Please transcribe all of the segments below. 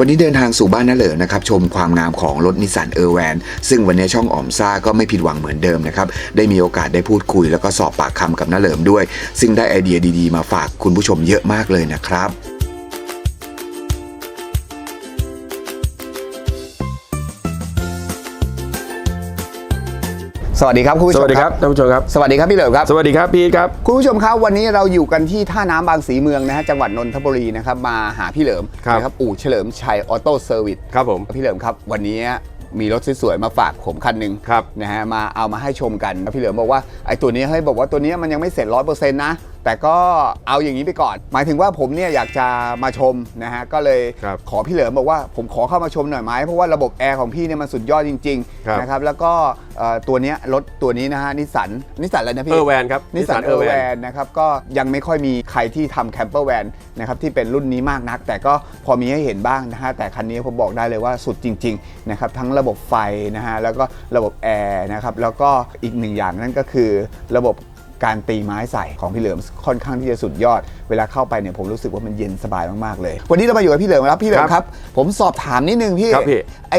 วันนี้เดินทางสู่บ้านนาเหลิงนะครับชมความงามของรถนิสสันเออร์แวนซึ่งวันนี้ช่องออมซ่าก็ไม่ผิดหวังเหมือนเดิมนะครับได้มีโอกาสได้พูดคุยแล้วก็สอบปากคำกับนาเหลิมด้วย ซึ่งได้ไอเดียดีๆ มาฝากคุณผู้ชมเยอะมากเลยนะครับ สวัสดีครับคุณผู้ชสมวัสดีครับท่านผู้ชมครับ สวัสดีครับพี่เหลิมครับ สวัสดีครับพีทครับคุณผู้ชมครับวันนี้เราอยู่กันที่ท่าน้ำบางสีเมืองนะฮะจังหวัดนนทบุรีนะครับมาหาพี่เหลิมครับนะครับอู่เฉลิมชัยออโต้เซอร์วิสครับผม พี่เหลิมครับ วันนี้มีรถสวยๆมาฝากผมคันหนึ่งครับนะฮะมาเอามาให้ชมกันพี่เหลิมบอกว่าไอ้ตัวนี้ให้บอกว่าตัวนี้มันยังไม่เสร็จร้อยเปอร์เซ็นต์นะ แต่ก็เอาอย่างนี้ไปก่อน หมายถึงว่าผมเนี่ยอยากจะมาชมนะฮะก็เลยครับขอพี่เหลิมบอกว่าผมขอเข้ามาชมหน่อยไหมเพราะว่าระบบแอร์ของพี่เนี่ยมันสุดยอดจริงครับๆนะครับแล้วก็เอ่อตัวเนี้ยรถตัวนี้นะฮะนิสสันนิสสันอะไรนะพี่เออร์แวนครับนิสสัน Nissan เออร์แว Airvan นนะครับก็ยังไม่ค่อยมีใครที่ทำแคมเปอร์แวนนะครับที่เป็นรุ่นนี้มากนัก แต่ก็พอมีให้เห็นบ้างนะฮะแต่คันนี้ผมบอกได้เลยว่าสุดจริงๆนะครับทั้งระบบไฟนะฮะแล้วก็ระบบแอร์นะครับแล้วก็อีกหนึ่งอย่างนั่นก็คือระบบ การตีไม้ใส่ของพี่เหลิมค่อนข้างที่จะสุดยอด เวลาเข้าไปเนี่ยผมรู้สึกว่ามันเย็นสบายมากๆเลย วันนี้เรามาอยู่กับพี่เหลิมครับพี่เหลิมครับ ผมสอบถามนิดนึงพี่ครับพี่ ไอ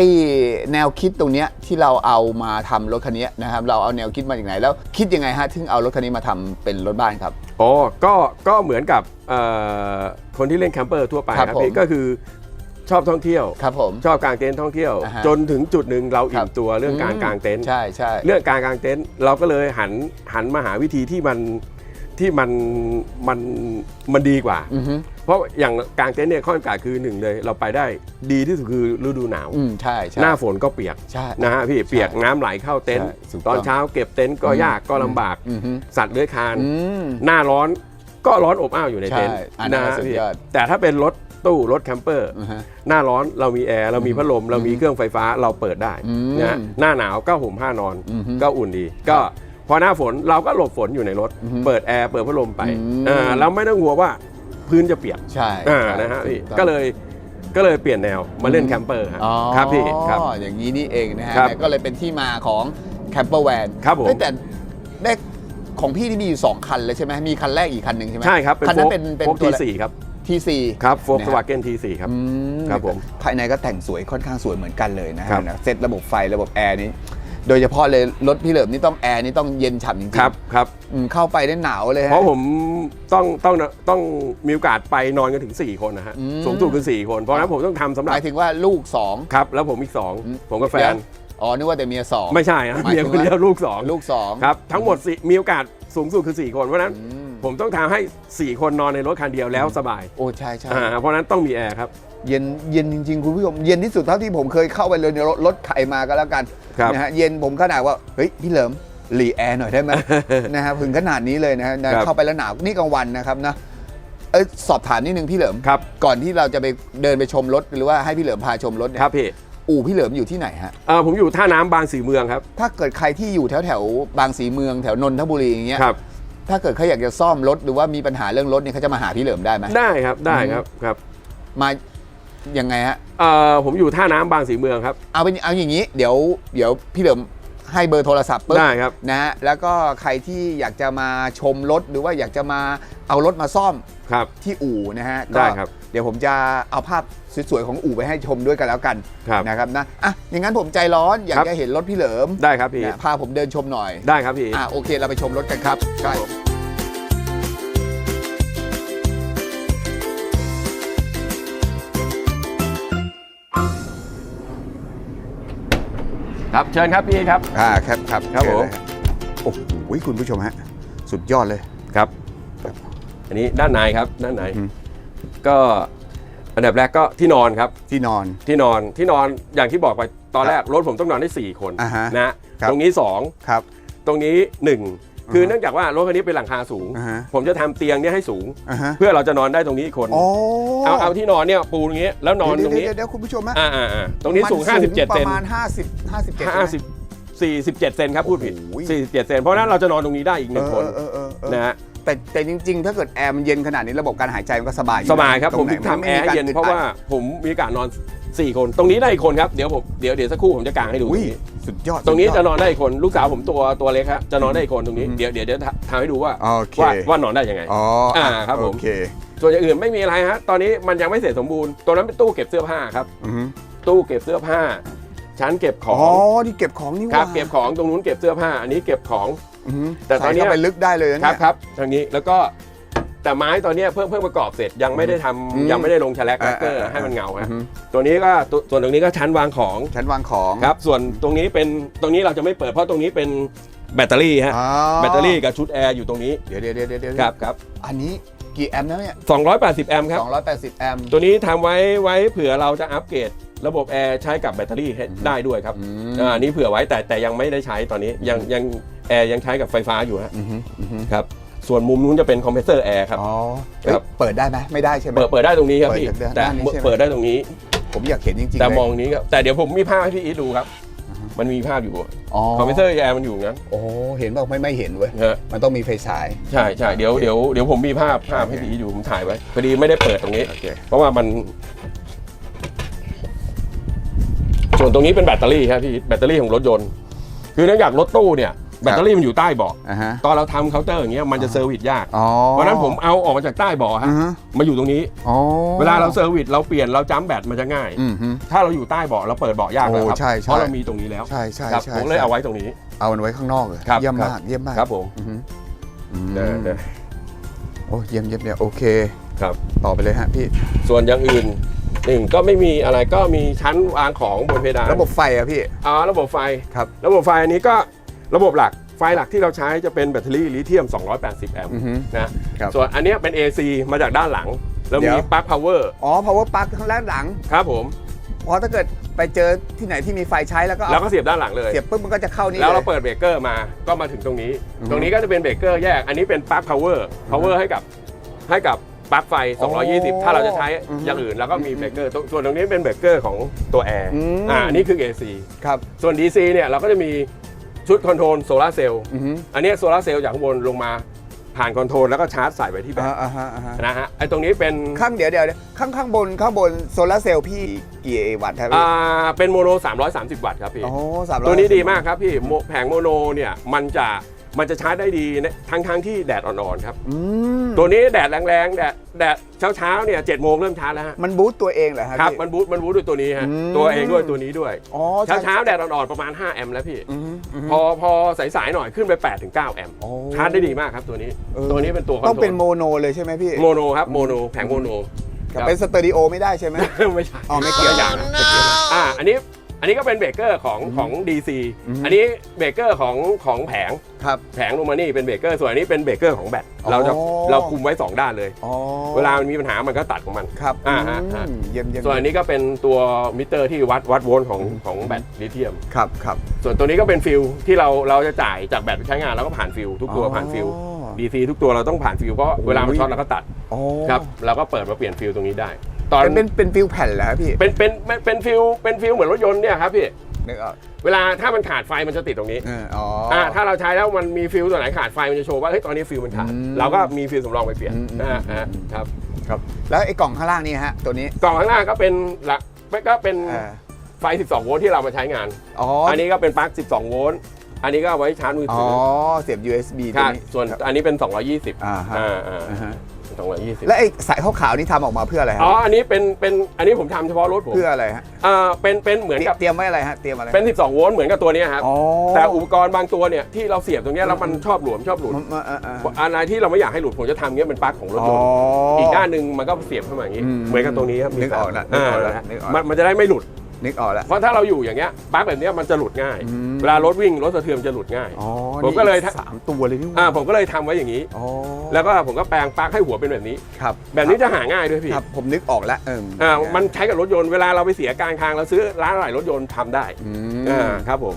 แนวคิดตรงเนี้ยที่เราเอามาทำรถคันนี้นะครับเราเอาแนวคิดมาจากไหนแล้วคิดยังไงฮะถึงเอารถคันนี้มาทำเป็นรถบ้านครับ อ๋อก็ก็เหมือนกับเอ่อคนที่เล่นแคมเปอร์ทั่วไปครับครับผมพี่ก็คือ ชอบท่องเที่ยว ครับผม ชอบกางเต็นท์ท่องเที่ยว อ่าฮะจนถึงจุดหนึ่งเราคอิ่รับมตัวเรื่องการกางเต็นท์ ใช่ใช่ เรื่องการกางเต็นท์เราก็เลยหันหันมาหาวิธีที่มันที่มันมันมันดีกว่า อือฮึเพราะอย่างกางเต็นท์เนี่ยข้อจำกัดคือหนึ่งเลย เราไปได้ดีที่สุดคือฤดูหนาว อืมใช่ใช่หน้าฝนก็เปียกใช่ นะฮะพี่เปียกน้ำไหลเข้าเต็นท์ใช่ถูกตอนต้องเช้าเก็บเต็นท์ก็ยากก็ลำบาก อือฮึสัตว์เลื้อยคลาน อืม หน้าร้อนก็ร้อนอบอ้าวอยู่ในเต็นท์ใช่อันนั้นนะฮะสุดพี่ยอดแต่ถ้าเป็นรถ ตู้รถแคมเปอร์อือฮะหน้าร้อนเรามีแอร์เรามีพัดลมเรามีเครื่องไฟฟ้าเราเปิดได้อืมนะฮะหน้าหนาวก็ห่มผ้านอนอือฮึก็อุ่นดี ก็พอหน้าฝนเราก็หลบฝนอยู่ในรถอือฮึเปิดแอร์เปิดพัดลมไปอืมอ่าเราไม่ต้องกลัวว่าพื้นจะเปียกใช่อ่าใช่นะฮะพี่ถูต้องก็เลยก็เลยเปลี่ยนแนวมาเล่นแคมเปอร์ฮะอ๋อครับพี่ครับอย่างนี้นี่เองนะฮะครับก็เลยเป็นที่มาของแคมเปอร์แวนครับผมแต่ได้ของพี่ที่มีอยู่สองคันเลยใช่ไหมมีคันแรกอีกคันหนึ่งใช่ไหมใช่ครับเป็นคันโฟนั้นกเป็นเป็นโฟกตัวทีอะไรสี่ครับ ทีซีครับโฟกนะสฮะวาเกนทีสี่ครับ อืมครับผมภายในก็แต่งสวยค่อนข้างสวยเหมือนกันเลยนะฮะครับ นะเซตระบบไฟระบบแอร์นี้ โดยเฉพาะเลยรถพี่เหลิมนี่ต้องแอร์นี่ต้องเย็นฉ่ำจริงๆครับครับ อืมเข้าไปได้หนาวเลยฮะ เพราะผมต้องต้องต้องมีโอกาสไปนอนกันถึง 4 คนนะฮะอืม สูงสุดคือ4คน เพราะฉะนั้นผมต้องทำสำหหรับมายถึงว่าลูกสอง ครับ แล้วผมอีก อืม 2 ผมกับแฟนอ๋อนึกว่าแต่เมียสอง ไม่ใช่นะหมายเมียถึงคนเดียวว่าลูก 2 ลูกสอง ครับ ทั้งหมดสี่มีโอกาสสูงสุดคือ 4 คน เพราะฉะนั้นอืม ผมต้องทำให้ 4 คนนอนในรถคันเดียวแล้วสบายโอ้ใช่ใช่อ่าเพราะฉะนั้นต้องมีแอร์ครับ เย็นเย็นจริงๆ คุณผู้ชม เย็นที่สุดเท่าที่ผมเคยเข้าไปเลยในรถรถใครมาก็แล้วกันครับ นะฮะเย็นผมขนาดว่าเฮ้ยพี่เหลิมหลีแอร์หน่อยได้ไหม นะฮะถึงขนาดนี้เลยนะฮะนะครับเข้าไปแล้วหนาวนี่กลางวันนะครับนะเอยสอบถามนิดนึงพี่เหลิมครับ ก่อนที่เราจะไปเดินไปชมรถหรือว่าให้พี่เหลิมพาชมรถเนี่ยครับพี่อู่พี่เหลิมอยู่ที่ไหนฮะ เอ่อผมอยู่ท่าน้ำบางสีเมืองครับ ถ้าเกิดใครที่อยู่แถวแถวๆบางสีเมืองแถวนนทบุรีอย่างเงี้ยครับ ถ้าเกิดเขาอยากจะซ่อมรถหรือว่ามีปัญหาเรื่องรถเนี่ยเขาจะมาหาพี่เหลิมได้ไหมได้ครับได้ครับครับมายังไงฮะเอ่อผมอยู่ท่าน้ำบางสีเมืองครับ เอาเป็นเอาอย่างนี้ เดี๋ยวเดี๋ยวพี่เหลิมให้เบอร์โทรศัพท์ปุ๊บได้ครับ นะฮะแล้วก็ใครที่อยากจะมาชมรถหรือว่าอยากจะมาเอารถมาซ่อมครับ ที่อู่นะฮะได้ก็ครับ เดี๋ยวผมจะเอาภาพ สวยๆของอู่ไปให้ชมด้วยกันแล้วกันครับนะครับนะอะอย่างนั้นผมใจร้อนอยากครับ จะเห็นรถพี่เหลิมได้ครับพี่นะพาผมเดินชมหน่อยได้ครับพี่อะโอเคเราไปชมรถกันครับใช่ครับเชิญครับพี่ครับ อ่าครับครับครับเชิญผมเลยโอ้โหคุณผู้ชมฮะสุดยอดเลย ครับ อันนี้ด้านในครับด้านในอืม ก็ อันดับแรกก็ที่นอนครับที่นอน ที่นอนที่นอนอย่างที่บอกไปตอนแรกรถผมต้องนอนได้ 4 คนอ่าฮะนะครับตรงนี้ครับ2ตรงนี้ 1 คือเนื่องจากว่ารถคันนี้เป็นหลังคาสูง อ่าฮะ ผมจะทำเตียงเนี้ให้สูง อ่าฮะเพื่อเราจะนอนได้ตรงนี้อีกคนโอ้เอาเอาที่นอนเนี่ยปูตรงนี้แล้วนอนตรงนี้เดี๋ยวๆๆๆคุณผู้ชมฮะอ่าอ่าอ่าตรงนี้สูงมัน57เซปนระมาณ 50 57 50 47 เซนครับพูดผิด โอ้โห 47 เซนเพราะฉะนั้นเราจะนอนตรงนี้ได้อีกหนึ่งคนเออเออเออนะฮะ แต่แต่จริง ๆ ถ้าเกิดแอร์มันเย็นขนาดนี้ระบบการหายใจมันก็สบายอสบายครับตผมไหนถึงทำแอร์ให้ไม่มีเย็นกเพราะว่าผมมีโอกาสนอน 4 คน ตรงนี้ได้อีกคนครับ เดี๋ยวผมเดี๋ยวเดี๋ยวสักครู่ผมจะกางให้ดู อุ้ยสุดยอดตรงนี้สุดยจะอดนอนได้อีกคนลูกสาวผมตัวตัวเล็กครับจะนอนได้อีกคนตรงนี้อืมเดี๋ยวเดี๋ยวเดี๋ยวทำให้ดูว่าโอเคว่าว่านอนได้ยังไงอ๋ออ่าอะครับผมโอเคส่วนอย่างอื่นไม่มีอะไรฮะตอนนี้มันยังไม่เสร็จสมบูรณ์ตัวนั้นเป็นตู้เก็บเสื้อผ้าครับ อือฮึตู้เก็บเสื้อผ้า ชั้นเก็บขอ๋ออง ที่เก็บของนี่หครัว่าบเก็บของตรงนู้นเก็บเสื้อผ้าอันนี้เก็บของ อือฮึแต่ตอนเนี้ย ใส่เข้าไปลึกได้เลยนะครับเนี่ยครับทางนี้แล้วก็แต่ไม้ตอนเนี้ยเพิ่งเพิ่งประกอบเสร็จยังไม่ได้ทำอืมยังไม่ได้ลงแฉลกอ่าแรกเกอร์อ่า ให้มันเงาอืฮะอฮึตัวนี้ก็ตัวส่วนตรงนี้ก็ชั้นวางของชั้นวางของครับส่วนตรงนี้เป็นตรงนี้เราจะไม่เปิดเพราะตรงนี้เป็นแบตเตอรี่ฮะอ๋อแบตเตอรี่กับชุดแอร์อยู่ตรงนี้เดี๋ยวเดี๋ยวเดี๋ยวเดี๋ยวครับครับอันนี้ กี่แอมป์นะเนี่ย280 แอมป์ครับ 280 แอมป์ตัวนี้ทำไว้ไว้เผื่อเราจะอัปเกรดระบบแอร์ใช้กับแบตเตอรี่ให้ได้ด้วยครับ อืมอ่าอันนี้เผื่อไว้แต่แต่ยังไม่ได้ใช้ตอนนี้ยังยังแอร์ยังใช้กับไฟฟ้าอยู่ฮะอือฮึอือฮึครับ ส่วนมุมนู้นจะเป็นคอมเพรสเซอร์แอร์ครับ อ๋อครับ เปิดได้ไหมไม่ได้ใช่ไหม เปิดเปิดได้ตรงนี้ครับเปิดพี่จากด้านแต่ด้านนี้ใช่ไหม เปิดได้ตรงนี้ ผมอยากเห็นจริงๆแต่เลยมองนี้ครับแต่เดี๋ยวผมมีภาพให้พี่อีทดูครับ มันมีภาพอยู่อ๋อคอมเพรสเซอร์แอร์มันอยู่งั้นโอ้เห็นบอกไม่ไม่เห็นเว้ยฮะมันต้องมีไฟฉาย ใช่ใช่เดี๋ยวเดี๋ยวเดี๋ยวผมมีภาพภาพให้โอเคพี่อีทดูผมถ่ายไว้พอดีไม่ได้เปิดตรงนี้ โอเค เพราะว่ามัน ส่วนตรงนี้เป็นแบตเตอรี่ครับพี่แบตเตอรี่ของรถยนต์ คือเนื่องจากรถตู้เนี่ย แบตเตอรี่มันอยู่ใต้เบาะอ่าฮะ ตอนเราทำเคาน์เตอร์อย่างเงี้ยมันจะเซอร์วิสยากอ๋อ เพราะฉะนั้นผมเอาออกมาจากใต้เบาะอืฮะอฮึ มาอยู่ตรงนี้ อ๋อเวลาเราเซอร์วิสเราเปลี่ยนเราจ้ำแบตมันจะง่าย อือฮึ ถ้าเราอยู่ใต้เบาะเราเปิดเบาะยากเลยครัโอ้ใช่ใช่เพราะเรามีตรงนี้แล้วใช่ใช่ครับใช่ผมเลยเอาไว้ตรงนี้ เอามันไว้ข้างนอกเลยครับเยี่ยมครับ มากเยี่ยมมากครับผมอือฮึอืมเดี๋ยวเดี๋ยวโอ้เยี่ยมเยี่ยมเนี่ยโอเค ครับ ต่อไปเลยฮะพี่ ส่วนอย่างอื่นหนึ่งก็ไม่มีอะไรก็มีชั้นวางของบนเพดานระบบไฟอะพี่อ๋อระบบไฟ ครับ ระบบไฟอันนี้ก็ ระบบหลักไฟหลักที่เราใช้จะเป็นแบตเตอรี่ลิเธียม 280 แอมป์อือฮึนะครับส่วนอันเนี้ยเป็น AC มาจากด้านหลัง แล้วเดี๋มียว ปลั๊กพาวเวอร์อ๋อ power plug ข้างล่างหลังครับผม เพราะถ้าเกิดไปเจอที่ไหนที่มีไฟใช้แล้วก็เอาแล้วก็เสียบด้านหลังเลย เสียบปุ๊บมันก็จะเข้านี่แล้วเราย เปิดเบรกเกอร์มาก็มาถึงตรงนี้ อือฮึตรงนี้ก็จะเป็นเบรกเกอร์แยก อันนี้เป็นปลั๊กพาวเวอร์พาวเวอร์ให้กับให้กับปลั๊กไฟ220 ถ้าเราจะใช้อย่างอื่นแล้วก็มีเบรกเกอร์ส่วนตรงนี้เป็นเบรกเกอร์ของตัวแอร์อืม อ่าอันนี้คือ AC ครับ ส่วน DC เนี่ยเราก็จะมี ชุดคอนโทรลโซลาร์เซลล์อือฮึอันเนี้โซลาร์เซลล์จากข้างบนลงมาผ่านคอนโทรลแล้วก็ชาร์จใส่ไปที่แบตอ่าอ่าฮะอ่าฮะนะฮะไอ้ตรงนี้เป็นข้างเดี๋ยวเดี๋ยวเดี๋ยวข้างข้างบนข้างบนโซลาร์เซลล์พี่กี่วัตต์ครับพี่อ่าเป็นโมโน 330 วัตต์ครับพี่ โอ้สามร้อย ตัวนี้ดีมากครับพี่โมแผงโมโนเนี่ยมันจะ มันจะชาร์จได้ดีนะทั้งทั้งที่แดดอ่อนๆครับ อืมตัวนี้แดดแรงๆแดดแดดเช้าๆเนี่ยเจ็ดโมงเริ่มชาร์จแล้วฮะมันบูตตัวเองเหรอครับครับพี่ มันบูทมันบูทด้วยตัวนี้ฮะอืม ตัวเองด้วยตัวนี้ด้วยอ๋อเช้าเช้าๆแดดอ่อนๆประมาณ 5 แอมป์แล้วพี่ อือฮึอือฮึพอพอสายๆหน่อยขึ้นไป8ถึง9แอมป์โอ้ ชาร์จได้ดีมากครับตัวนี้เออตัวนี้เป็นตัวคอนต้องโทรเป็นลโมโนเลยใช่ไหมพี่โมโนครับโมโนแผงโมโนกับเป็นสเตอริโอไม่ได้ใช่ไหม ไม่ใช่อ๋อไม่เกี่ยว อย่างนะไม่เกี่ยวนะอ่าอันนี้ อันนี้ก็เป็นเบรกเกอร์ของของ DC อืมอันนี้เบรกเกอร์ของของแผงครับ แผงลงมานี่เป็นเบรกเกอร์ส่วนอันนี้เป็นเบรกเกอร์ของแบตอ๋อเราจะเราคุมไว้2ด้านเลย อ๋อเวลามันมีปัญหามันก็ตัดของมัน ครับอ่าฮะ อืมฮะเยี่ยมเยี่ยมส่วนอันนี้ก็เป็นตัวมิเตอร์ที่วัดวัดโวลต์ของของแบตลิเธียม ครับครับ ส่วนตัวนี้ก็เป็นฟิลที่เราเราจะจ่ายจากแบตใช้งานแล้วก็ผ่านฟิลทุกตัวผ่านฟิลอ๋อ DC ทุกตัวเราต้องผ่านฟิลเพราะเวลามันช็อตเราก็ตัดอ๋อ ครับเราก็เปิดมาเปลี่ยนฟิลตรงนี้ได้ ตอน เป็นเป็นเป็นฟิลแผ่นเหรอครับพี่เป็นเป็นเป็นเป็นฟิลเป็นฟิลเหมือนรถยนต์เนี่ยครับพี่ นึกออกเวลาถ้ามันขาดไฟมันจะติดตรงนี้เอออ๋อออ่าถ้าเราใช้แล้วมันมีฟิลตัวไหนขาดไฟมันจะโชว์ว่าเฮ้ยตอนนี้ฟิลมันขาดอืมเราก็มีฟิลสำรองไปเปลี่ยนอืมอืมนะฮะอืมฮะครับครับแล้วไอ้กล่องข้างล่างนี่ฮะตัวนี้กล่องข้างหน้าก็เป็นหลักก็เป็นเอ่อไฟ 12 โวลต์ที่เรามาใช้งาน อ๋ออันนี้ก็เป็นปลั๊ก 12 โวลต์อันนี้ก็เอาไว้ชาร์จมืออ๋ถืออเสียบ USB คตัวรับนี้ส่วนครับอันนี้เป็น 220อ่าฮะอ่าอ่าอ่าฮะ 220และไอ้สายขาวๆนี่ทำออกมาเพื่ออะไรฮะอ๋ออันนี้เป็นเป็นอันนี้ผมทำเฉพาะรถผมเพื่ออะไรฮะอ่าเป็นเป็นเหมือนกับเตรียมไว้อะไรฮะเตรียมอะไรเป็น 12 โวลต์เหมือนกับตัวเนี้ยครับอ๋อแต่อุปกรณ์บางตัวเนี่ยที่เราเสียบตรงเนี้ยแล้วมันชอบหลวมชอบหลุดมันมันเออเอออะไรที่เราไม่อยากให้หลุดผมจะทำเงี้ยเป็นปลั๊กของรถยนต์อีกด้านหนึ่งมันก็เสียบเข้ามาอย่างนี้ อืมเหมือนกับตรงนี้ครับนึกออกละนึกอ่าออกละนึกออกละ มันมันจะได้ไม่หลุด นึกออกแล้ว เพราะถ้าเราอยู่อย่างเงี้ยปลั๊กแบบเนี้ยมันจะหลุดง่าย อืม เวลารถวิ่งรถสะเทือนจะหลุดง่าย อ๋อผมก็เลยนี่สามตัวเลยนี่หว่าอ่าผมก็เลยทำไว้อย่างนี้ อ๋อแล้วก็ผมก็แปลงปลั๊กให้หัวเป็นแบบนี้ ครับแบบนี้จะหาง่ายด้วยพี่ครับผมนึกออกแล้วเอออ่ามันใช้กับรถยนต์เวลาเราไปเสียกลางทางเราซื้อร้านอะไหล่รถยนต์ทำได้อือ่ามครับผม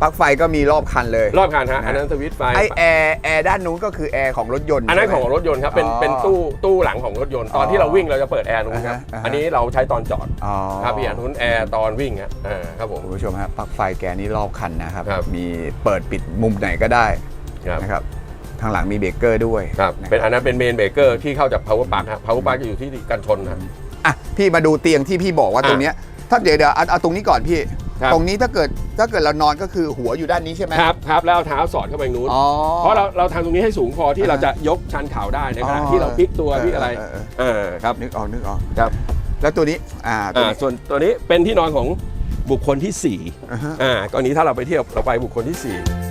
ปลั๊กไฟก็มีรอบคันเลย รอบคันฮะ อันนั้นสวิตช์ไฟ ไอแอร์แอร์ด้านนู้นก็คือแอร์ของรถยนต์อันนั้นใช่ขไหมองรถยนต์ครับ เป็นอ๋อเป็นตู้ ตู้หลังของรถยนต์ ตอนอ๋อที่เราวิ่งเราจะเปิดแอร์ตรงนี้นครับอ่าฮะอ่าฮะอันนี้เราใช้ตอนจอดอ๋อครับพี่อันนู้นแอร์ตอนวิ่งฮะอ่าครับผมคุณผู้ชมฮะปลั๊กไฟแกนี่รอบคันนะครับครับมีเปิดปิดมุมไหนก็ได้ครับนะครับทางหลังมีเบรกเกอร์ด้วยครับะเป็นอันนั้นเป็นเมนเบรกเกอร์ที่เข้าจาก power plug ครับ power plug จะอยู่ที่กันชนครับอะพี่มาดูเตียงที่พี่บอกว่าอะตรงเนี้ยถ้าเดี๋ยวเดี๋ยวเอาเอาตรงนี้ก่อนพี่ ตรงนี้ถ้าเกิดถ้าเกิดเรานอนก็คือหัวอยู่ด้านนี้ใช่ไหม ครับครับแล้วเท้าสอดเข้าไปนู้นเพราะเราเราทำตรงนี้ให้สูงพอที่เราจะยกชันเข่าได้นะครับที่เราพลิกตัวพลิกอะไรเออครับ นึกออกนึกออกครับ แล้วตัวนี้อ่าอ่าส่วนตัวนี้เป็นที่นอนของบุคคลที่4อ่าอ่ากรนี้ถ้าเราไปเที่ยวเราไปบุคคลที่4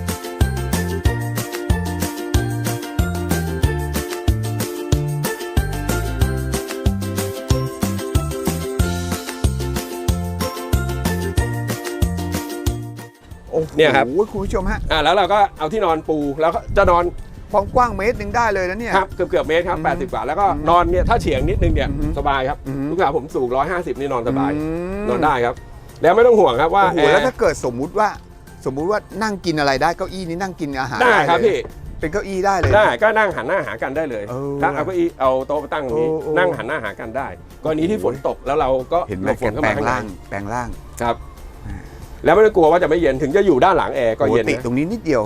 เนี่ยครับคุณผู้ชมฮะอ่าแล้วเราก็เอาที่นอนปูแล้วก็จะนอนความกว้างเมตรหนึ่งได้เลยนะเนี่ย ครับเกือบเกือบเมตรครับอืม80 กว่า แล้วก็อืมนอนเนี่ยถ้าเฉียงนิดนึงเนี่ยอืมสบายครับอืมลูกสาวผมสูง 150 นี่นอนสบาย อืมนอนได้ครับ แล้วไม่ต้องห่วงครับว่าโอ้โหแอแล้วร์ถ้าเกิดสมมุติว่า สมมุติว่านั่งกินอะไรได้เก้าอี้นี้นั่งกินอาหารได้ครับเลยพี่ เป็นเก้าอี้ได้เลย ได้ก็นั่งหันหน้าหากันได้เลยเออถ้าเอาเก้าอี้เอาโต๊ะมาตั้งตรงนี้ โอ้โอ้ นั่งหันหน้าหากันได้กรณีที่ฝนตกแล้วเราก็เห็นไหมหลบฝแกนเข้าแปลมางข้างในร่างแปลงร่าง ครับ แล้วไม่ต้องกลัวว่าจะไม่เย็นถึงจะอยู่ด้านหลังแอร์ก็ปกเย็นตินะตรงนี้นิดเดียว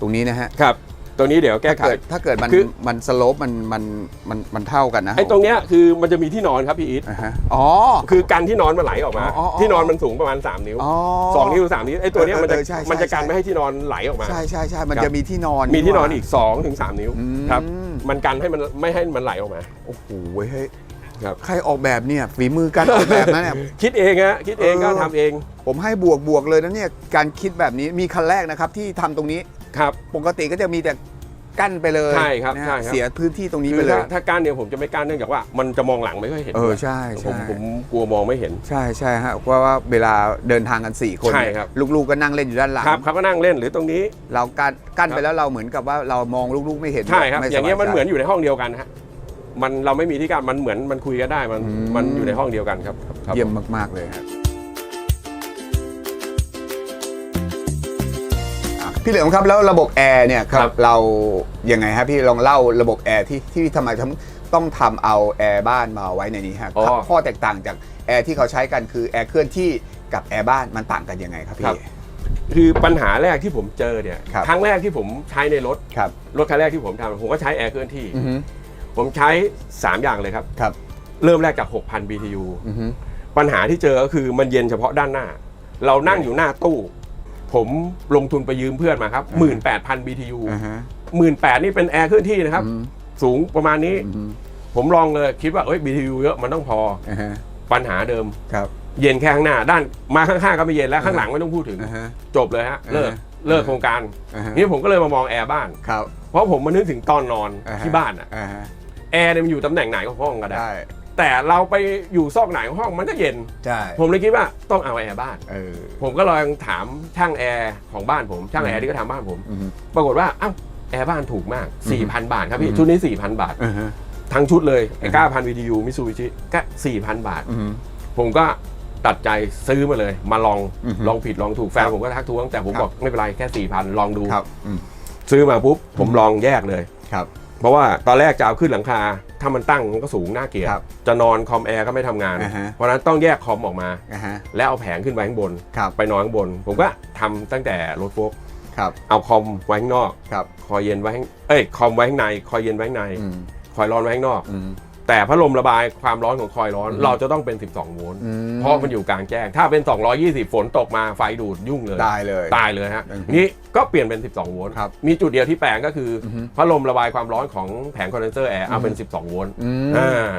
ตรงนี้นะฮะครับตัวนี้เดี๋ยวแก้ถ้าไขเกิดถ้าเกิดมันคือมันสโลปมันมันมันมันเท่ากันนะไอ้ตรงเนี้ยคือมันจะมีที่นอนครับพี่อีทอ่าฮะอ๋อคือกันที่นอนมันไหลออกมาอ๋ออ๋อที่นอนมันสูงประมาณ 3 นิ้วอ๋อสองนิ้วสามนิ้วไอ้ตัวเนี้ยมันจะเออเออใช่ใช่มันจะกันใช่ไม่ให้ที่นอนไหลออกมาใช่ใช่ใช่มันครับจะมีที่นอนมีที่นอนว่าอีก2ถึง3นิ้วอืมครับมันกันให้มันไม่ให้มันไหลออกมาโอ้โหเว้ยเฮ้ย ครับใครออกแบบเนี่ยฝีมือการออกแบบนะเนี่ย คิดเองฮะคิดเองเออ ก็ทำเองผมให้บวกบวกเลยนะเนี่ยการคิดแบบนี้มีคันแรกนะครับที่ทำตรงนี้ครับ ปกติก็จะมีแต่กั้นไปเลยใช่ครับนะฮะใช่ครับ เสียพื้นที่ตรงนี้คืไปอเลถ้าย ถ้ากั้นเนี่ยผมจะไม่กั้นเนื่องจากว่า มันจะมองหลังไม่ค่อยเห็นเออด้วยใช่ผใช่มผมกลัวมองไม่เห็น ใช่ใช่ฮะเพราะว่าเวลาเดินทางกัน 4 คนใช่เนี่ยครับ ลูกๆก็นั่งเล่นอยู่ด้านหลังครับเขาก็นั่งเล่นหรือตรงนี้ เรากั้นกั้นครับ ไปแล้วเราเหมือนกับว่าเรามองลูกๆไม่เห็นใช่ครับไสอย่างเงี้ยมันใจเหมือนอยู่ในห้องเดียวกันฮะ มันเราไม่มีที่กั้นมันเหมือนมันคุยกันได้มันอืมมันอยู่ในห้องเดียวกันครับครับเยี่ยมมาก ๆ เลยครับอะพี่เหลือมครับแล้วระบบแอร์เนี่ยครับเรายังไงฮะพี่ลองเล่าระบบแอร์ที่ที่ทำไมทำต้องทำเอาแอร์บ้านมาไว้ในนี้ฮะข้อแตกต่างจากแอร์ที่เขาใช้กันคือแอร์เคลื่อนที่กับแอร์บ้านมันต่างกันยังไงครับพี่คือปัญหาแรกที่ผมเจอเนี่ยครับครั้งแรกที่ผมใช้ในรถครับรถคันแรกที่ผมทำผมก็ใช้แอร์เคลื่อนที่อือฮึ ผมใช้ 3 อย่างเลยครับ ครับ เริ่มแรกจาก 6,000 BTU อือฮึปัญหาที่เจอก็คือมันเย็นเฉพาะด้านหน้า เรานั่งอยู่หน้าตู้ ผมลงทุนไปยืมเพื่อนมาครับ 18,000 BTU อ่าฮะ18,000นี่เป็นแอร์เคลื่อนที่นะครับ อืมสูงประมาณนี้ อือฮึผมลองเลยคิดว่าเอ้ย BTU เยอะมันต้องพออ่าฮะปัญหาเดิม ครับเย็นแค่ข้างหน้า ด้านมาข้างๆก็ไม่เย็นแล้วข้างหลังไม่ต้องพูดถึง อ่าฮะ จบเลยฮะเลิกอ่าฮะ เลิกโครงการ อ่าฮะนี่ผมก็เลยมามองแอร์บ้าน ครับ เพราะผมมานึกถึงตอนนอนอ่ฮะที่บ้านอะอ่าฮะ แอร์เนี่ยมันอยู่ตำแหน่งไหนของห้องก็ได้ได้ แต่เราไปอยู่ซอกไหนของห้องมันก็เย็น ใช่ผมเลยคิดว่าต้องเอาแอร์บ้าน เออ ผมก็ลองถามช่างแอร์ของบ้านผม ช่างแอร์ที่ก็ทำบ้านผม อือฮึ ปรากฏว่า เอ้า แอร์บ้านถูกมากอืม4,000 บาทครับพี่ อืม ชุดนี้ 4,000 บาทอ่าฮะทั้งชุดเลยไอ้อืม9,000 VTU มิซูบิชิก็4,000 บาท อือฮึ ผมก็ตัดใจซื้อมาเลย มาลองอือฮึลองผิดลองถูกแฟนครับผมก็ทักท้วงแต่ผมครับ บอกไม่เป็นไรแค่4,000ลองดู ครับอืมซื้อมาปุ๊บผมลองแยกเลย ครับ เพราะว่าตอนแรกจะเอาขึ้นหลังคา ถ้ามันตั้งมันก็สูงน่าเกลียดครับจะนอนคอมแอร์ก็ไม่ทำงาน อ่าฮะ เพราะฉะนั้นต้องแยกคอมออกมา อ่าฮะแล้วเอาแผงขึ้นไว้ข้างบน ครับไปนอนข้างบน ผมก็ทำตั้งแต่รถโฟล์กครับเอาคอมไว้ข้างนอก ครับคอยเย็นไว้ข้างเอ้ยคอมไว้ข้างใน คอยเย็นไว้ข้างใน อืมคอยร้อนไว้ข้างนอก อืม แต่พัดลมระบายความร้อนของคอยร้อนอืมเราจะต้องเป็น 12 โวลต์อืมเพราะมันอยู่กลางแจ้ง ถ้าเป็น 220 ฝนตกมาไฟดูดยุ่งเลยตายเลยตายเลยฮะอืมนี่ก็เปลี่ยนเป็น 12 โวลต์ครับมีจุดเดียวที่แปลงก็คือออฮึพัดลมระบายความร้อนของแผงคอนเดนเซอร์แอร์เอาเป็น 12 โวลต์อืมอ่า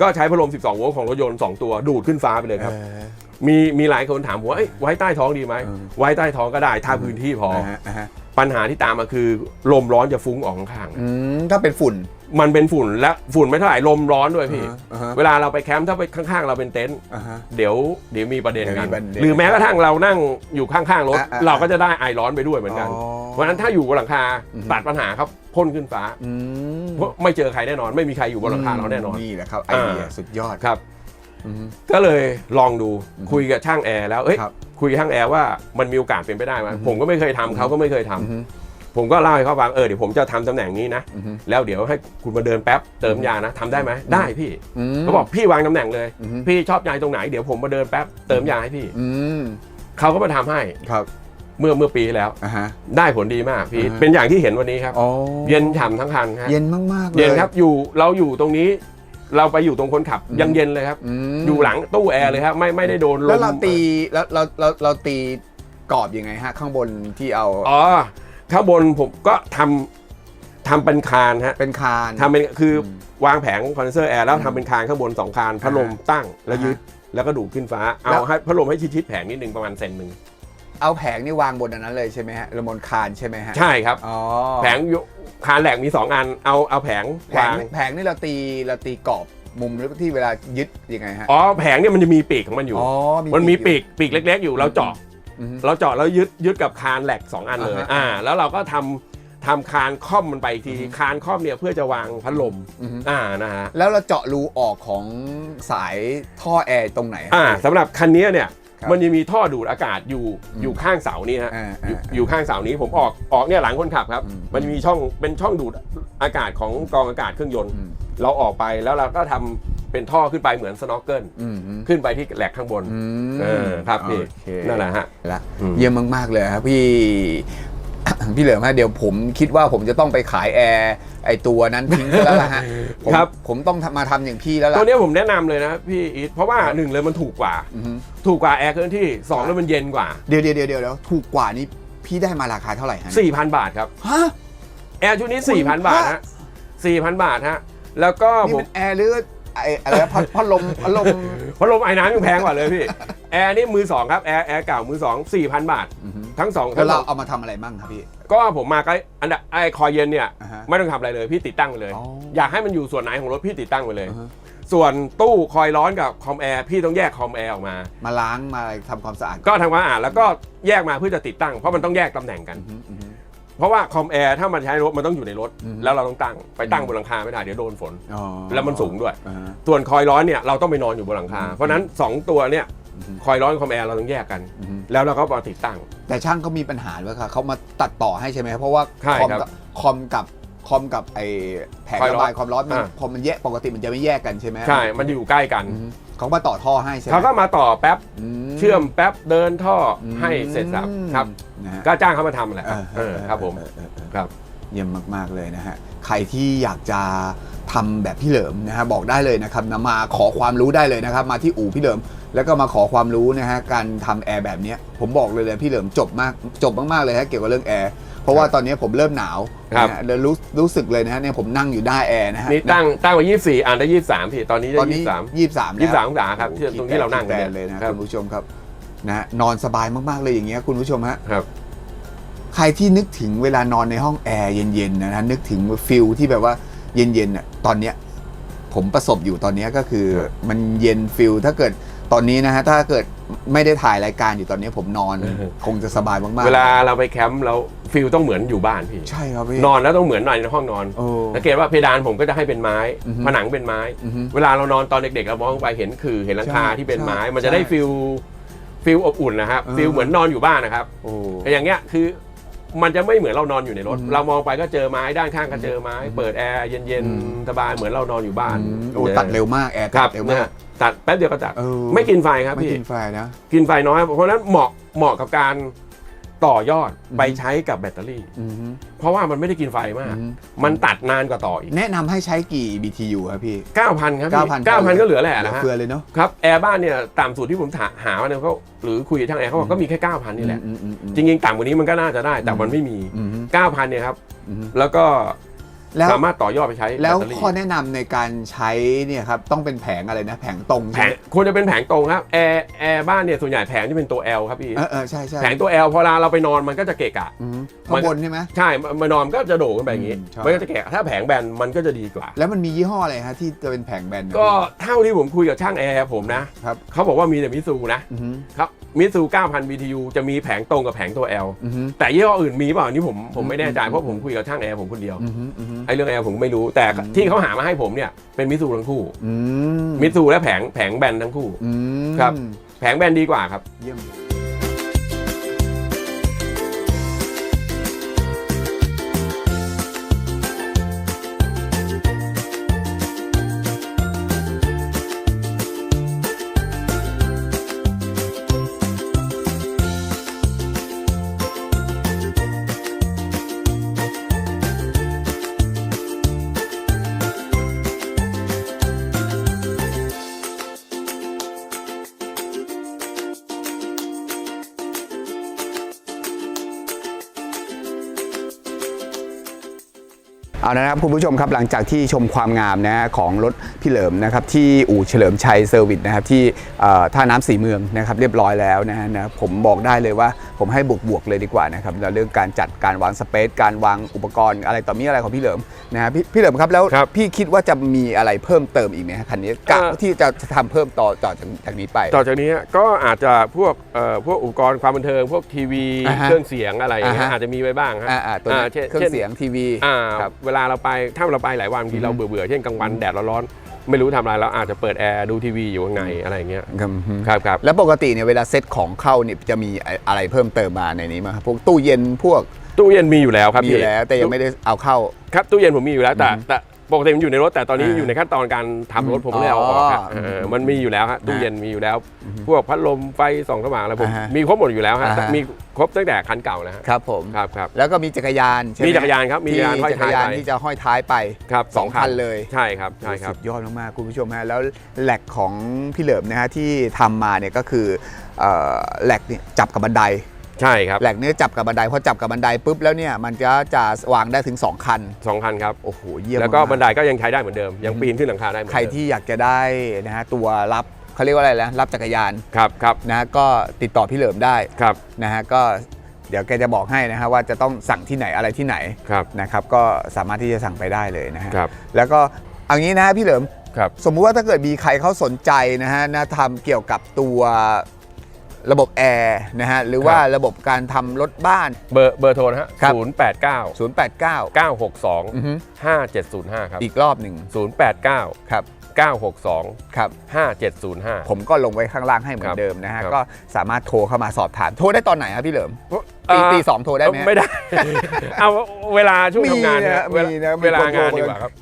ก็ใช้พัดลม 12 โวลต์ของรถยนต์ 2 ตัวดูดขึ้นฟ้าไปเลยครับเออมีมีหลายคนถามผมว่าเอ้ยไว้ใต้ท้องดีไหมเออไว้ใต้ท้องก็ได้ถ้าพื้นที่พอออ่าฮะอ่าฮะปัญหาที่ตามมาคือลมร้อนจะฟุ้งออกข้างๆอืมถ้าเป็นฝุ่น มันเป็นฝุ่นและฝุ่นไม่เท่าไหร่ลมร้อนด้วยพี่ อ่าฮะเวลาเราไปแคมป์ถ้าไปข้างๆ เราเป็นเต็นท์อ่าฮะ เดี๋ยวเดี๋ยวมีประเด็นเดี๋ยวกัมีนประเด็นหรือแม้กระทั่งเรานั่งอยู่ข้างๆรถ อ่าอ่าเราก็จะได้ไอร้อนไปด้วยเหมือนกัน อ๋อเพราะฉะนั้นถ้าอยู่บนหลังคาอือฮึ ตัดปัญหาครับพ่นขึ้นฟ้าอืมเพราะไม่เจอใครแน่นอน ไม่มีใครอยู่บนหลังคาเราแน่นอน นี่แหละครับไอเดียอ่า สุดยอดครับ อืม ก็เลยลองดูอือฮึคุยกับช่างแอร์แล้วเอ้ยครับคุยกับช่างแอร์ว่ามันมีโอกาสเป็นไปได้ไหมอือฮึผมก็ไม่เคยทำเขาก็ไม่เคยทำอืม ผมก็เล่าให้เขาฟังเออเดี๋ยวผมจะทำตำแหน่งนี้นะ อืมแล้วเดี๋ยวให้คุณมาเดินแป๊บเติมยานะทำได้ไหมได้พี่อืมเขาบอกพี่วางตำแหน่งเลย อืมพี่ชอบยายตรงไหนเดี๋ยวผมมาเดินแป๊บเติมยาให้พี่อืมเขาก็มาทำให้ครับเมื่อเมื่อปีที่แล้ว อ่าฮะ ได้ผลดีมากพี่อ่าฮะ เป็นอย่างที่เห็นวันนี้ครับ อ๋อเย็นฉ่ำทั้งคันฮะเย็นมากๆเลยเย็นครับอยู่เราอยู่ตรงนี้ เราไปอยู่ตรงคนขับยังเย็นเลยครับมอยู่หลังตู้แอร์เลยครับไม่ไม่ได้โดนลมแล้วเราตีแล้วเราเราเราตีกรอบยังไงฮะ ข้างบนที่เอา อ๋อ ข้างบนผมก็ทำทำเป็นคานฮะเป็นคาน ทำเป็นคืออมวางแผงคอนเดนเซอร์แอร์แล้วทำเป็นคานข้างบนสองคานพัดลมอ่าฮะตั้งแล้วยึดแล้วก็ดูดขึ้นฟ้าแล้เอาว ให้พัดลมให้ชิดๆแผงนิดนึงประมาณเซนหนึ่งเอาแผงนี่วางบนอันนั้นเลยใช่ไหมฮะระบนคานใช่ไหมฮะใช่ครับ อ๋อแผงอยู่คานแหลกมีสองอันเอาเอาแผงแผวางงแผงนี่เราตีเราตีกรอบมุมหรือที่เวลายึดยังไงฮะอ๋อแผงเนี่ยมันจะมีปีกของมันอยู่อ๋อมันมีอยู่ปีกปีกเล็ก ๆ อยู่เราเจาะอือฮึ เราเจาะแล้วยึดยึดกับคานแหลกสองอันเลยอ่าฮะอ่าแล้วเราก็ทำทำคานค่อมมันไปอีกทีคานค่อมเนี่ยเพื่อจะวางพัดลมอือฮึอ่านะฮะแล้วเราเจาะรูออกของสายท่อแอร์ตรงไหนฮะอ่าสำหรับคันนี้เนี่ยครับมันจะมีท่อดูดอากาศอยู่อืมอยู่ข้างเสานี้ฮะอ่าอยู่อ่าอยู่ข้างเสานี้ผมออกออกเนี่ยหลังคนขับครับอืมมันจะมีช่องเป็นช่องดูดอากาศของกรองอากาศเครื่องยนต์อืมเราออกไปแล้วเราก็ทำ เป็นท่อขึ้นไปเหมือนสโนว์เกิลอืมอืมขึ้นไปที่แหลกข้างบนอืมเออครับพี่โอเคนั่นแหละฮะละอืม เยี่ยมมาก ๆ เลยครับพี่ พี่เหลิมฮะเดี๋ยวผมคิดว่าผมจะต้องไปขายแอร์ไอตัวนั้นทิ้งซะแล้วล่ะฮะผมครับ ผมต้องทำมาทำอย่างพี่แล้วล่ะตัวเนี้ยผมแนะนำเลยนะพี่อีทเพราะว่าหนึ่งเลยมันถูกกว่า อือฮึถูกกว่าแอร์เคลื่อนที่สองแล้วมันเย็นกว่า เดี๋ยวเดี๋ยวเดี๋ยวเดี๋ยวถูกกว่านี้พี่ได้มาราคาเท่าไหร่ฮะ4,000 บาทครับ ฮะ แอร์ชุดนี้คุณ4,000 บาทฮะ4,000 บาทฮะแล้วก็นี่ผม เป็นแอร์หรือ ไออะไรนะพัดพัดลมพัดลม พัดลมไอ้น้ำยังแพงกว่าเลยพี่ แอร์นี่มือสองครับแอร์แอร์เก่ามือสอง4,000บาท อือฮึ ทั้งสองแล้วทั้งสเราองเอามาทำอะไรบ้างครับพี่ ก็ผมมาก็อันดับไอ้คอยเย็นเนี่ย อ่าฮะไม่ต้องทำอะไรเลยพี่ติดตั้งไปเลย อ๋ออยากให้มันอยู่ส่วนไหนของรถพี่ติดตั้งไปเลย อ่าฮะ ส่วนตู้คอยร้อนกับคอมแอร์พี่ต้องแยกคอมแอร์ออกมา มาล้างมาอะไรทำความสะอาดก็ทำความสะอาดแล้วก็แยกมาเพื่อจะติดตั้งเพราะมันต้องแยกตำแหน่งกัน อือฮึอือฮึ เพราะว่าคอมแอร์ถ้ามันใช้รถมันต้องอยู่ในรถอืมแล้วเราต้องตั้งไปตั้งบนหลังคาไม่ได้เดี๋ยวโดนฝนอ๋อแล้วมันสูงด้วยอ่าฮะส่วนคอยร้อนเนี่ยเราต้องไปนอนอยู่บนหลังคาอืมเพราะฉะนั้น2ตัวเนี่ยอือฮึคอยร้อนคอมแอร์เราต้องแยกกันอือฮึแล้วเราก็มาติดตั้ง แต่ช่างเขามีปัญหาด้วยค่ะเขามาตัดต่อให้ใช่ไหมเพราะว่าใช่คอมครับกับคอมกับคอมกับไอแผงคอยร้ระอนบายความร้อนมันอ่าพอมันแยกปกติมันจะไม่แยกกันใช่ไหมใช่ มันอยู่ใกล้กันอือฮึเขามาต่อท่อให้ใช่ไหมเขาก็มาต่อแป๊บมเชื่อมแป๊บเดินท่ออมให้เสร็จสับครับ นะฮะก็จ้างเขามาทำแหละครับเอเอออครับผมเออเออเออครับ เยี่ยมมาก ๆ เลยนะฮะ ใครที่อยากจะทำแบบพี่เหลิมนะฮะบอกได้เลยนะครับนะมาขอความรู้ได้เลยนะครับ มาที่อู่พี่เหลิม แล้วก็มาขอความรู้นะฮะการทำแอร์แบบเนี้ยผมบอกเลยเลยพี่เหลิมจบมากจบมาก ๆ เลยฮะเกี่ยวกับเรื่องแอร์เพราะว่าตอนนี้ผมเริ่มหนาวครับ นะฮะแล้วรู้รู้สึกเลยนะฮะเนี่ยผมนั่งอยู่ได้าแอร์นะฮะนี่ตั้งตั้งไว้24อ่านได้23พี่ตอนนี้ได้ตอนนี้23ยี่สิบสามยี่สิบสามองศาครับที่ตรงที่เรานั่งแฟกันนเนี่ยเลยนะครัคุบณผู้ชมครับ นะฮะนอนสบายมากๆเลยอย่างเงี้ยคุณผู้ชมฮะครับใครที่นึกถึงเวลานอนในห้องแอร์เย็นๆนะฮะนึกถึงฟิลที่แบบว่าเย็นๆน่ะตอนเนี้ยผมประสบอยู่ตอนเนี้ยก็คือครับมันเย็นฟิลถ้าเกิดตอนนี้นะฮะถ้าเกิดไม่ได้ถ่ายรายการอยู่ตอนนี้ผมนอนคงจะสบายมากๆ เวลาเราไปแคมป์เราฟิลต้องเหมือนอยู่บ้านพี่ใช่ครับพี่นอนแล้วต้องเหมือนนอนในห้องนอนโอ้สังเกตว่าเพดานผมก็จะให้เป็นไม้อือฮึผนังเป็นไม้อือฮึเวลาเรานอนตอนเด็กๆเรามองไปเห็นคือเห็นหลังคาใช่ที่เป็นไม้ใช่มันจะได้ใช่ฟิล ฟิลอบอุ่นนะครับเออฟิลเหมือนนอนอยู่บ้านนะครับโอ้แต่อย่างเงี้ยคือมันจะไม่เหมือนเรานอนอยู่ในรถอืมเรามองไปก็เจอไม้ด้านข้างก็เจอไม้ เปิดแอร์เย็นอืมๆสบายเหมือนเรานอนอยู่บ้านอืมโอ้ตัดเร็วมากแอร์คตัรัดบเร็วนะมากฮะตัดแป๊บเดียวก็ตัดเออ ไม่กินไฟครับไม่พี่กินไฟนะ กินไฟน้อย เพราะฉะนั้นเหมาะเหมาะกับการ ต่อยอดอืมไปใช้กับแบตเตอรี่ อือฮึ เพราะว่ามันไม่ได้กินไฟมาก อือฮึมันตัดนานกว่าต่ออีกแนะนำให้ใช้กี่ BTU ครับพี่ 9,000 ครับพี่9,000 9,000 ก็เหลือแหละนะฮะเฟือเลยเนาะครับแอร์บ้านเนี่ยต่ำสุดที่ผมถาหามาเนี่ยเขาหรือคุยกับช่างแอร์เขาบอกก็มีแค่ 9,000 นี่แหละ อืมอืมอืมจริงๆต่ำกว่านี้มันก็น่าจะได้แต่มันไม่มี อืม9,000 เนี่ยครับ อืมแล้วก็ แล้ว สามารถต่อยอดไปใช้แล้วบตเตอรี่ ข้อแนะนำในการใช้เนี่ยครับต้องเป็นแผงอะไรนะ แผงตรงแผใช่งไหมควรจะเป็นแผงตรงครับแอร์แอร์บ้านเนี่ยส่วนใหญ่แผงที่เป็นตัว L ครับพี่เออเออใช่ใช่แผงตัว L พอเวลาเราไปนอนมันก็จะเกะกะ อืมมัข้านงบนใช่ไหม ใช่มามานอนก็จะโด่งขึ้นไปอย่างนี้ อืมใช่ มันก็จะแกะถ้าแผงแบนมันก็จะดีกว่า แล้วมันมียี่ห้ออะไรฮะที่จะเป็นแผงแบนเนี่ยก็เท่าที่ผมคุยกับช่างแอร์ผมนะครับ เขาบอกว่ามีแต่มิซูนะอือฮึ ครับ มิซู9,000 BTU จะมีแผงตรงกับแผงตัว L อือฮึแต่ยี่ห้ออื่นมีเปล่าอันนี่ผมผมไม่แน่ใจอืมเพราะผมคุยกับช่างแอร์ผมคนเดียวอือฮึอือฮึไอ้เรื่องแอร์ผมไม่รู้แต่อืมที่เขาหามาให้ผมเนี่ยเป็นมิซูทั้งคู่อืมมิซูและแผงแผงแบนทั้งคู่อืมครับแผงแบนดีกว่าครับเยี่ยม นะครับคุณผู้ชมครับหลังจากที่ชมความงามนะของรถพี่เหลิมนะครับที่อู่เฉลิมชัยเซอร์วิสนะครับที่เอ่อท่าน้ำสีเมืองนะครับเรียบร้อยแล้วนะฮะนะผมบอกได้เลยว่าผมให้บวกบวกๆเลยดีกว่านะครับแล้วเรื่องการจัดการวางสเปซการวางอุปกรณ์อะไรต่อมีอะไรของพี่เหลิมนะฮะพี่พี่เหลิมครับแล้วครับพี่คิดว่าจะมีอะไรเพิ่มเติมอีกไหมฮะคันนี้กะเอ่อที่จะทำเพิ่มต่อต่อจากจากนี้ไป ต่อจากนี้ก็อาจจะพวกเอ่อพวกอุปกรณ์ความบันเทิงพวกทีวีอ่าฮะเครื่องเสียงอะไรอย่างเงี้ยอ่าฮะอาจจะมีไว้บ้างฮะอ่าอ่าตัวนี้าช่นเครื่องเสียงทีวีอ่าครับเวลาเราไปถ้าเราไปหลายวันบางทีเราเบื่อเบื่อๆเช่นกลางวันแดดร้อนๆไม่รู้ทำอะไรเราอาจจะเปิดแอร์ดูทีวีอยู่ข้างในอะไรอย่างเงี้ยครับครับครับแล้วปกติเนี่ยเวลาเซ็ตของเข้าเนี่ยจะมีอะไรเพิ่มเติมมาในนี้ไหมครับพวกตู้เย็นพวกตู้เย็นมีอยู่แล้วครับมีอยู่พี่แล้วแต่ยังไม่ได้เอาเข้า ครับตู้เย็นผมมีอยู่แล้วแต่อืมแต่ ปกติมันอยู่ในรถแต่ตอนนี้อ่าอยู่ในขั้นตอนการทำรถผมไม่ได้เอาออกครับอ๋อเออมันมีอยู่แล้วฮะตู้เย็นมีอยู่แล้ว พวกพัดลมไฟส่องสว่างอะไรผมอ่าฮะมีครบหมดอยู่แล้วฮะอ่าฮะ มีครบตั้งแต่คันเก่าแล้วฮะครับผมครับครับ แล้วก็มีจักรยานใช่ไหมมีจักรยานครับมีที่จักรยานห้อยจักรยานท้ายไป ที่จะห้อยท้ายไปครับสองคันเลยใช่ครับใช่ครับ สุดยอดมากๆคุณผู้ชมฮะแล้วแหลกของพี่เหลิมนะฮะที่ทำมาเนี่ยก็คือเอ่อแหลกเนี่ยจับกับบันได ใช่ครับแหลกเนี่ยจับกับบันไดพอจับกับบันไดปุ๊บแล้วเนี่ยมันจะจะวางได้ถึง 2 คัน สองคันครับ โอ้โหเยี่ยมแล้วก็มากๆบันไดก็ยังใช้ได้เหมือนเดิม ยังปีนขึ้นหลังคาได้เหมือนใครเดิมที่อยากจะได้นะฮะตัวรับเขาเรียกว่าอะไรนะรับจักรยานครับครับนะฮะก็ติดต่อพี่เหลิมได้ครับนะฮะก็เดี๋ยวแกจะบอกให้นะฮะว่าจะต้องสั่งที่ไหนอะไรที่ไหนครับนะครับก็สามารถที่จะสั่งไปได้เลยนะฮะครับแล้วก็เอางี้นะฮะพี่เหลิม ครับ สมมุติว่าถ้าเกิดมีใครเขาสนใจนะฮะนะทำเกี่ยวกับตัว ระบบแอร์นะฮะหรือว่าระบบการทำรถบ้าน เบอร์เบอร์โทรนะฮะครับศูนย์แปดเก้า089เก้าหกสองอือฮึห้าเจ็ดศูนย์ห้าครับ อีกรอบหนึ่งศูนย์แปดเก้าครับเก้าหกสองครับห้าเจ็ดศูนย์ห้าผมก็ลงไว้ข้างล่างให้เหมือครันบเดิมนะฮะ ครับ ก็สามารถโทรเข้ามาสอบถาม โทรได้ตอนไหนครับพี่เหลิมตีตีสองโทรได้ไหมฮะ ไม่ได้ เอาเวลาช่วงมีทำงานนะเยเวลามีนะมีเวลาคนโทร งานมาดีกว่าครับ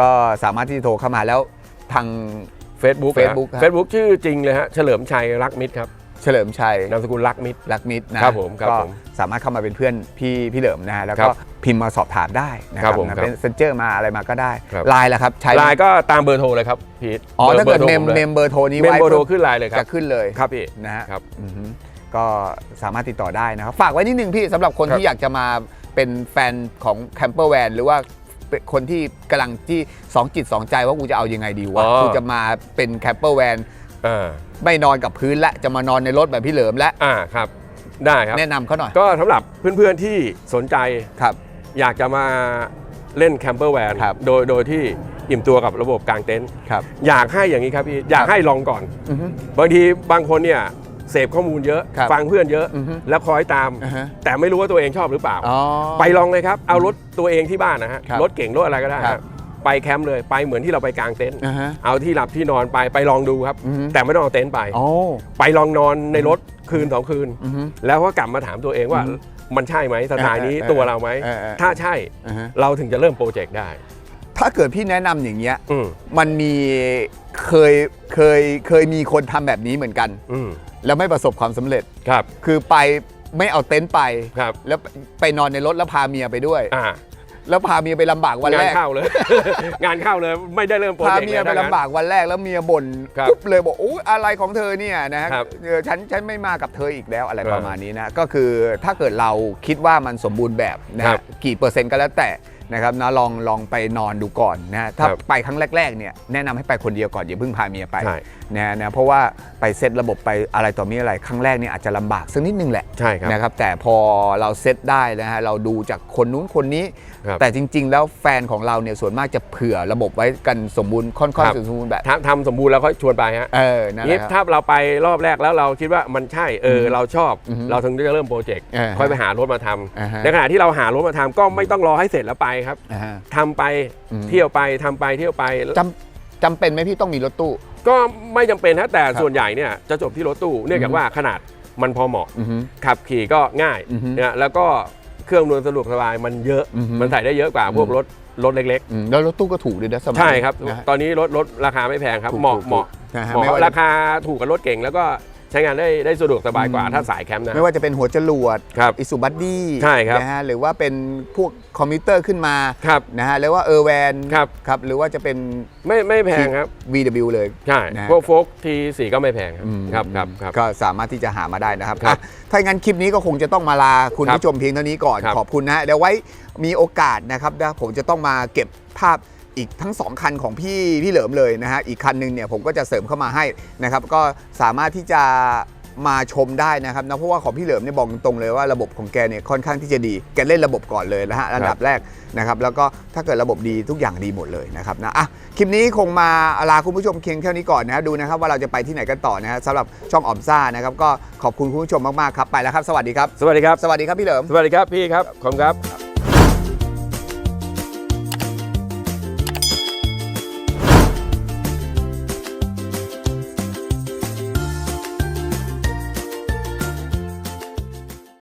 ก็สามารถที่จะโทรเข้ามาแล้วทาง Facebook Facebook ครับเฟซบุ๊กชื่อจริงเลยฮะ เฉลิมชัยรักมิตรครับ เฉลิมชัยนามสกุลรักมิตร รักมิตรนะครับผมครับก็ผมสามารถเข้ามาเป็นเพื่อนพี่พี่เหลิมนะฮะแล้วครัก็บพิมพ์มาสอบถามได้นะคครัรับบผมนะครับเป็นเซนเจอร์มาอะไรมาก็ได้ครับ ไลน์ละครับใช้ไหมไลน์ก็ตามเบอร์โทรเลยครับพีทอ๋อถ้าเกิดบอร์เมมโทรผลยเมมเบอร์โทรนี้เมมไว้เบอร์โทรปุ๊บขึ้นไลน์เลยครัจะบขึ้นเลยครับพี่ นะฮะครับอือฮึก็สามารถติดต่อได้นะครับ ฝากไว้นิดนึงพี่สำหรับคนครับ ที่อยากจะมาเป็นแฟนของแคมเปอร์แวนหรือว่าเป็นคนที่กำลังที่สองจิตสองใจว่ากูจะเอายังไงดีวะอ๋อกูจะมาเป็นแคมเปอร์แวน อ่าไม่นอนกับพื้นและจะมานอนในรถแบบพี่เหลิมและอ่าครับ ได้ครับ แนะนำเขาหน่อยก็สำหรับเพื่อนๆที่สนใจครับ อยากจะมาเล่นแคมเปอร์แวนครับ โดยโดยที่อิ่มตัวกับระบบกลางเต็นท์ครับ อยากให้อย่างนี้ครับพี่อยากให้ลองก่อน อือฮึ บางทีบางคนเนี่ยเสพข้อมูลเยอะ ครับฟังเพื่อนเยอะ อือฮึแล้วคอยตาม อ่าฮะ แต่ไม่รู้ว่าตัวเองชอบหรือเปล่า อ๋อ ไปลองเลยครับ เอารถตัวเองที่บ้านนะฮะครับรถเก่งรถอะไรก็ได้ครัฮะบ ไปแคมป์เลยไปเหมือนที่เราไปกางเต็นท์อ่าฮะ เอาที่หลับที่นอนไปไปลองดูครับ อือฮึ แต่ไม่ต้องเอาเต็นท์ไป โอ้ ไปลองนอนในรถคืนสองคืน อือฮึแล้วก็กลับมาถามตัวเองว่าอือฮึมันใช่ไหมสไตล์นี้เออเออตัวเราไหมเออเออ ถ้าใช่อ่าฮะเราถึงจะเริ่มโปรเจกต์ได้ ถ้าเกิดพี่แนะนำอย่างเงี้ย อืมมันมีเคยเคยเคยมีคนทำแบบนี้เหมือนกัน อืมแล้วไม่ประสบความสำเร็จ ครับคือไปไม่เอาเต็นท์ไป ครับแล้วไปนอนในรถแล้วพาเมียไปด้วย อ่า แล้วพาเมียไปลำบากวันงาแรนก เข้าเลย งานเข้าเลยไม่ได้เริ่มโปรพาเจกต์เมียเลยไปถ้างั้นลำบากวันแรกแล้วเมียบ่นครับ ปุ๊บเลยบอกอู้อะไรของเธอเนี่ยนะฮะครับเออฉันฉันไม่มากับเธออีกแล้วอะไรเออประมาณนี้นะก็คือถ้าเกิดเราคิดว่ามันสมบูรณ์แบบนะครัฮะบกี่เปอร์เซ็นต์ก็แล้วแต่นะครับนะลองลองไปนอนดูก่อนนะฮะถ้าครับไปครั้งแรกๆเนี่ยแนะนำให้ไปคนเดียวก่อนอย่าเพิ่งพาเมียไปใช่ นะนะเพราะว่าไปเซตระบบไปอะไรต่อมีอะไรครั้งแรกเนี่ยอาจจะลำบากสักนิดนึงแหละ ใช่ครับ นะครับแต่พอเราเซตได้นะฮะเราดูจากคนนู้นคนนี้ ครับ แต่จริง ๆ แล้วแฟนของเราเนี่ยส่วนมากจะเผื่อระบบไว้กันสมบูรณ์ค่อนครัข้างบสมบูรณ์แบบทำทำสมบูรณ์แล้วค่อยชวนไปฮะเออนั่นแหนี่ละครับ ถ้าเราไปรอบแรกแล้วเราคิดว่ามันใช่เอออมเราชอบอือฮึเราถึงจะเริ่มโปรเจกต์เออค่อยไปหารถมาทำอ่าฮะ ในขณะที่เราหารถมาทำก็ไม่ต้องรอให้เสร็จแล้วไปครับอ่าฮะ ทำไปอืม เที่ยวไปทำไปเที่ยวไป จำจำเป็นไหมพี่ต้องมีรถตู้ ก็ไม่จำเป็นฮะแต่ครับส่วนใหญ่เนี่ยจะจบที่รถตู้เนื่องจาอืกอฮึว่าขนาดมันพอเหมาะ อือฮึ ขับขี่ก็ง่ายอือฮึ นะแล้วก็ เครื่องนวลสะดวกสบายมันเยอะ อือฮึมันใส่ได้เยอะกว่าพวกอืมรถรถเล็ก อืมแล้วรถตู้ก็ถูกด้วยนะสมัยๆ ใช่ครับ นะฮะตอนนี้รถรถราคาไม่แพงครับ ถูกเหมาะถูกเหมาะนะฮะเหมาะไม่ว่าราคาถูกกับรถเก่งแล้วก็ ใช้งานได้ได้สะดวกสบายกว่าอืมถ้าสายแคมป์นะ ไม่ว่าจะเป็นหัวจรวดครับอิสุบัตดี้ใช่ครับนะฮะหรือว่าเป็นพวกคอมพิวเตอร์ขึ้นมาครับนะฮะหรือว่าเออร์แวนครับครับหรือว่าจะเป็นไม่ไม่แพงครับ VW เลยใช่นะฮะพวกโฟกทีสี่ก็ไม่แพงครับอืมครับครับครับก็สามารถที่จะหามาได้นะครับครับอะถ้าอย่างนั้นคลิปนี้ก็คงจะต้องมาลาคุณครับผู้ชมเพียงเท่านี้ก่อนครับขอบคุณนะฮะเดี๋ยวไว้มีโอกาสนะครับนะผมจะต้องมาเก็บภาพ อีกทั้งสองคันของพี่พี่เหลิมเลยนะฮะอีกคันหนึ่งเนี่ยผมก็จะเสริมเข้ามาให้นะครับก็สามารถที่จะมาชมได้นะครับนะเพราะว่าของพี่เหลิมเนี่ยบอกตรงๆเลยว่าระบบของแกเนี่ยค่อนข้างที่จะดีแกเล่นระบบก่อนเลยนะฮะอันดับแรกนะครับแล้วก็ถ้าเกิดระบบดีทุกอย่างดีหมดเลยนะครับนะอะคลิปนี้คงมาลาคุณผู้ชมเพียงเท่านี้ก่อนนะฮะดูนะครับว่าเราจะไปที่ไหนกันต่อนะฮะสำหรับช่องออมซ่านะครับก็ขอบคุณคุณผู้ชมมากๆครับไปแล้วครับ สวัสดีครับสวัสดีครับสวัสดีครับพี่เหลิมสวัสดีครับพี่ครับขอบคุณครับ